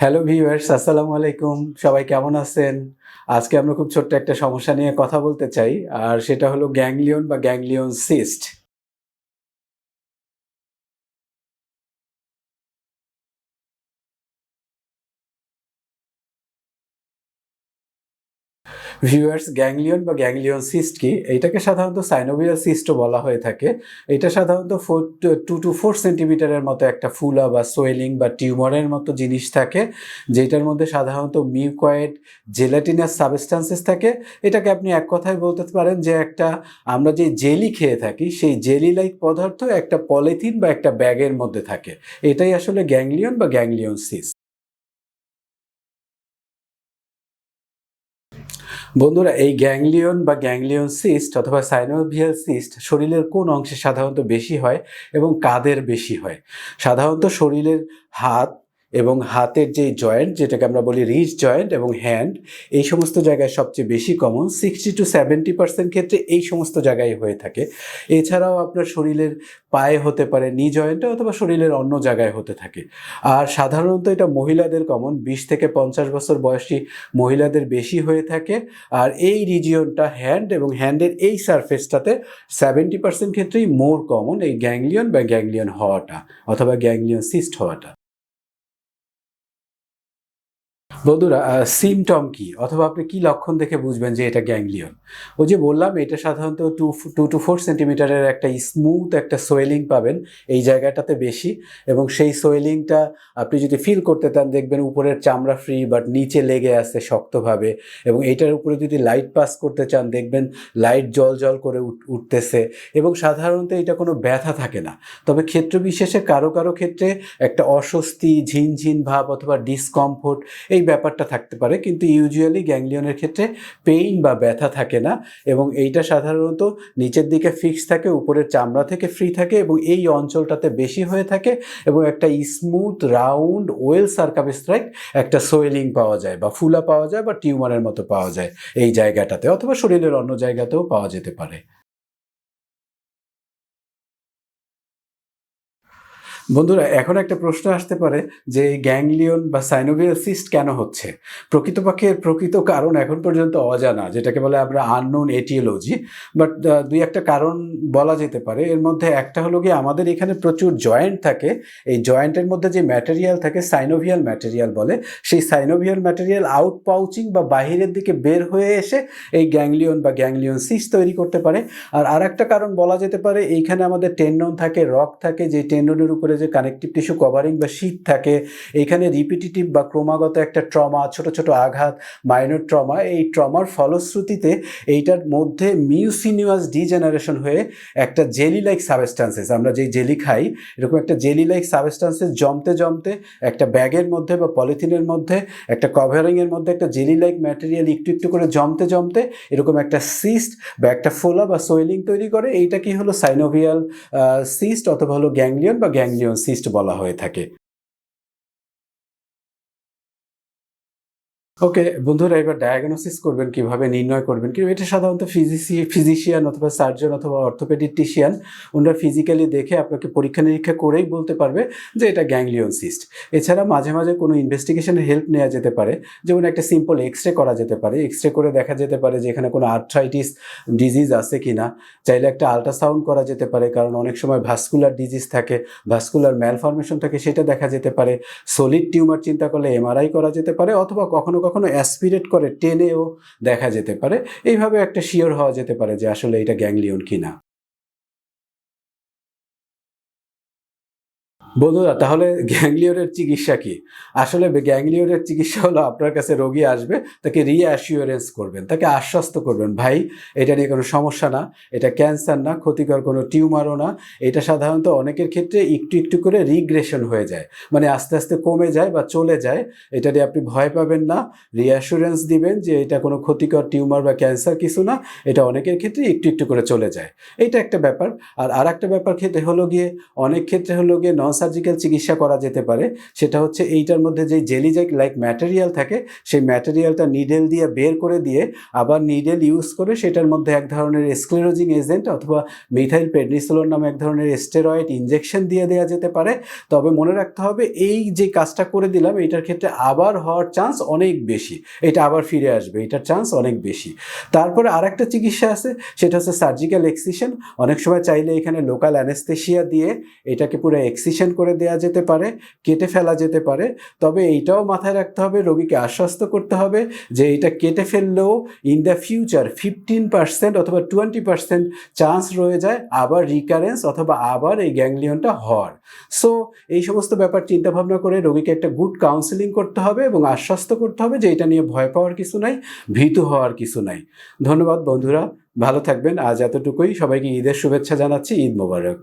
Hello viewers আসসালামু আলাইকুম। সবাই কেমন আছেন? আজকে আমরা খুব ছোট্ট একটা সমস্যা নিয়ে কথা বলতে চাই, আর সেটা হলো গ্যাংলিয়ন বা গ্যাংলিয়ন সিস্ট ভিউয়ার্স গ্যাংলিয়ন বা গ্যাংলিয়ন সিস্ট কি? এইটাকে সাধারণত সাইনোভিয়াল সিস্টও বলা হয়ে থাকে। এটা সাধারণত ফোর টু টু ফোর সেন্টিমিটারের মতো একটা ফুলা বা সোয়েলিং বা টিউমারের মতো জিনিস থাকে, যেটার মধ্যে সাধারণত মিউকয়েড জেলাটিনাস সাবস্টান্সেস থাকে। এটাকে আপনি এক কথায় বলতে পারেন যে একটা, আমরা যে জেলি খেয়ে থাকি, সেই জেলি লাইক পদার্থ একটা পলিথিন বা একটা ব্যাগের মধ্যে থাকে। এটাই আসলে গ্যাংলিয়ন বা গ্যাংলিয়ন সিস্ট বন্ধুরা, এই গ্যাংলিয়ন বা গ্যাংলিয়ন সিস্ট অথবা সাইনোভিয়াল সিস্ট শরীরের কোন অংশে সাধারণত বেশি হয় এবং কাদের বেশি হয়? সাধারণত শরীরের হাত এবং হাতের যে জয়েন্ট যেটাকে আমরা বলি রিচ জয়েন্ট এবং হ্যান্ড এই সমস্ত জায়গায় সবচেয়ে বেশি common sixty to seventy percent ক্ষেত্রে এই সমস্ত জায়গায় হয়ে থাকে। এছাড়াও আপনার শরীরের পায়ে হতে পারে নি জয়েন্টে অথবা শরীরের অন্য জায়গায় হতে থাকে। আর সাধারণত এটা মহিলাদের কমন বিশ থেকে পঞ্চাশ বছর বয়সী মহিলাদের বেশি হয়ে থাকে। আর এই রিজিয়নটা হ্যান্ড এবং হ্যান্ডের এই সারফেসটাতে সেভেন্টি পার্সেন্ট ক্ষেত্রেই মোর কমন এই গ্যাংলিয়ন বা গ্যাংলিয়ন হওয়াটা অথবা গ্যাংলিয়ন সিস্ট হওয়াটা। বন্ধুরা সিমটম কি? অথবা আপনি কি লক্ষণ দেখে বুঝবেন যে এটা গ্যাংলিয়ন ও যে বললাম, এটা সাধারণত টু টু টু ফোর সেন্টিমিটারের একটা স্মুথ একটা সোয়েলিং পাবেন এই জায়গাটাতে বেশি। এবং সেই সোয়েলিংটা আপনি যদি ফিল করতে চান, দেখবেন উপরের চামড়া ফ্রি বাট নিচে লেগে আছে শক্তভাবে। এবং এটার উপরে যদি লাইট পাস করতে চান, দেখবেন লাইট জল জল করে উঠ- উঠতেছে। এবং সাধারণত এটা কোনো ব্যথা থাকে না। তবে ক্ষেত্র বিশেষে কারও কারও ক্ষেত্রে একটা অস্বস্তি, ঝিনঝিন ভাব অথবা ডিসকমফোর্ট এই ব্যাপারটা থাকতে পারে, কিন্তু ইউজুয়ালি গ্যাংলিয়নের ক্ষেত্রে পেইন বা ব্যথা থাকে না এবং এইটা সাধারণত নিচের দিকে ফিক্স থাকে, উপরের চামড়া থেকে ফ্রি থাকে এবং এই অঞ্চলটাতে বেশি হয়ে থাকে এবং একটা স্মুথ রাউন্ড ওয়েল সার্কাবিস্ট্রাইক একটা সোয়েলিং পাওয়া যায় বা ফুলা পাওয়া যায় বা টিউমারের মতো পাওয়া যায় এই জায়গাটাতে অথবা শরীরের অন্য জায়গাতেও পাওয়া যেতে পারে। বন্ধুরা, এখন একটা প্রশ্ন আসতে পারে যে গ্যাংলিয়ন বা সাইনোভিয়াল সিস্ট কেন হচ্ছে? প্রকৃতপক্ষে প্রকৃত কারণ এখন পর্যন্ত অজানা, যেটাকে বলে আমরা আননোন এটিওলজি বাট দুই একটা কারণ বলা যেতে পারে। এর মধ্যে একটা হলো গিয়ে আমাদের এখানে প্রচুর জয়েন্ট থাকে, এই জয়েন্টের মধ্যে যে ম্যাটেরিয়াল থাকে সাইনোভিয়াল ম্যাটেরিয়াল বলে, সেই সাইনোভিয়াল ম্যাটেরিয়াল আউট পাউচিং বা বাহিরের দিকে বের হয়ে এসে এই গ্যাংলিয়ন বা গ্যাংলিয়ন সিস্ট তৈরি করতে পারে। আর আর একটা কারণ বলা যেতে পারে, এইখানে আমাদের টেন্ডন থাকে রক থাকে যে টেন্ডনের উপরে যে কানেকটিভ টিস্যু কভারিং বা শীত থাকে, এইখানে রিপিটিটিভ বা ক্রমাগত একটা ট্রমা ছোট ছোট আঘাত মাইনর ট্রমা এই ট্রমার ফলশ্রুতিতে এইটার মধ্যে মিউসিনিয়াস ডিজেনারেশন হয়ে একটা জেলি লাইক সাবস্টান্সেস আমরা যেই জেলি খাই, এরকম একটা জেলি লাইক সাবস্টান্সেস জমতে জমতে একটা ব্যাগের মধ্যে বা পলিথিনের মধ্যে, একটা কভারিংয়ের মধ্যে একটা জেলি লাইক ম্যাটেরিয়াল একটু একটু করে জমতে জমতে এরকম একটা সিস্ট বা একটা ফোলা বা সোয়েলিং তৈরি করে, এইটা কি হলো সাইনোভিয়াল সিস্ট অথবা হলো গ্যাংলিয়ন বা গ্যাংলিয়ন সিস্ট বলা হয়ে থাকে। ওকে বন্ধুরা, এবার ডায়াগনোসিস করবেন কীভাবে, নির্ণয় করবেন কিন্তু এটা সাধারণত ফিজিসি ফিজিশিয়ান অথবা সার্জন অথবা অর্থোপেডিটিশিয়ান ওনারা ফিজিক্যালি দেখে আপনাকে পরীক্ষা নিরীক্ষা করেই বলতে পারবে যে এটা গ্যাংলিয়ন সিস্ট এছাড়া মাঝে মাঝে কোনো ইনভেস্টিগেশনের হেল্প নেওয়া যেতে পারে। যেমন একটা সিম্পল এক্স রে করা যেতে পারে। এক্স রে করে দেখা যেতে পারে যে এখানে কোনো আর্থ্রাইটিস ডিজিজ আছে কি না চাইলে একটা আল্ট্রাসাউন্ড করা যেতে পারে, কারণ অনেক সময় ভাস্কুলার ডিজিজ থাকে ভাস্কুলার ম্যালফরমেশন থাকে, সেটা দেখা যেতে পারে। সলিড টিউমার চিন্তা করলে এমআরআই করা যেতে পারে, অথবা কখনো কখনো অ্যাসপিরেট করে টেনেও দেখা যেতে পারে। এইভাবে একটা শিওর হওয়া যেতে পারে যে আসলে এটা গ্যাংলিয়ন কিনা। বন্ধুরা, তাহলে গ্যাংলিয়নের চিকিৎসা কি? আসলে গ্যাংলিয়নের চিকিৎসা হলো আপনার কাছে রোগী আসবে, তাকে রিঅ্যাসিওরেন্স করবেন, তাকে আশ্বস্ত করবেন, ভাই, এটা নিয়ে কোনো সমস্যা না, এটা ক্যান্সার না, ক্ষতিকর কোনো টিউমারও না, এটা সাধারণত অনেকের ক্ষেত্রে একটু একটু করে রিগ্রেশন হয়ে যায় মানে আস্তে আস্তে কমে যায় বা চলে যায়, এটা নিয়ে আপনি ভয় পাবেন না রিঅ্যাসুরেন্স দিবেন যে এটা কোনো ক্ষতিকর টিউমার বা ক্যান্সার কিছু না, এটা অনেকের ক্ষেত্রে একটু একটু করে চলে যায়। এটা একটা ব্যাপার, আর আর একটা ব্যাপার ক্ষেত্রে হলো গিয়ে, অনেক ক্ষেত্রে হলো গিয়ে নন সার্জিক্যাল চিকিৎসা করা যেতে পারে, সেটা হচ্ছে এইটার মধ্যে যে জেলি লাইক ম্যাটেরিয়াল থাকে, সেই ম্যাটেরিয়ালটা নিডেল দিয়ে বের করে দিয়ে আবার নিডেল ইউজ করে সেটার মধ্যে এক ধরনের স্ক্লেরোজিং এজেন্ট অথবা মিথাইল পেডনিসোলন নামে এক ধরনের স্টেরয়েড ইঞ্জেকশন দিয়ে দেওয়া যেতে পারে। তবে মনে রাখতে হবে, এই যে কাজটা করে দিলাম এইটার ক্ষেত্রে আবার হওয়ার চান্স অনেক বেশি। এটা আবার ফিরে আসবে, এটার চান্স অনেক বেশি। তারপরে আরেকটা চিকিৎসা আছে, সেটা হচ্ছে সার্জিক্যাল এক্সিশন অনেক সময় চাইলে এখানে লোকাল অ্যানেস্থেশিয়া দিয়ে এটাকে পুরো এক্সিশন করে দেওয়া যেতে পারে, কেটে ফেলা যেতে পারে, তবে এইটাও মাথায় রাখতে হবে, রোগীকে আশ্বস্ত করতে হবে যে এটা কেটে ফেললেও in the future fifteen percent অথবা টোয়েন্টি পার্সেন্ট চান্স রয়ে যায় আবার রিকারেন্স অথবা আবার এই গ্যাংলিয়নটা হওয়ার। সো এই সমস্ত ব্যাপার চিন্তা ভাবনা করে রোগীকে একটা গুড কাউন্সেলিং করতে হবে এবং আশ্বস্ত করতে হবে যে এটা নিয়ে ভয় পাওয়ার কিছু নাই, ভীতু হওয়ার কিছু নাই। ধন্যবাদ বন্ধুরা, ভালো থাকবেন। আজ এতটুকুই। সবাইকে ঈদের শুভেচ্ছা জানাচ্ছি। ঈদ মোবারক।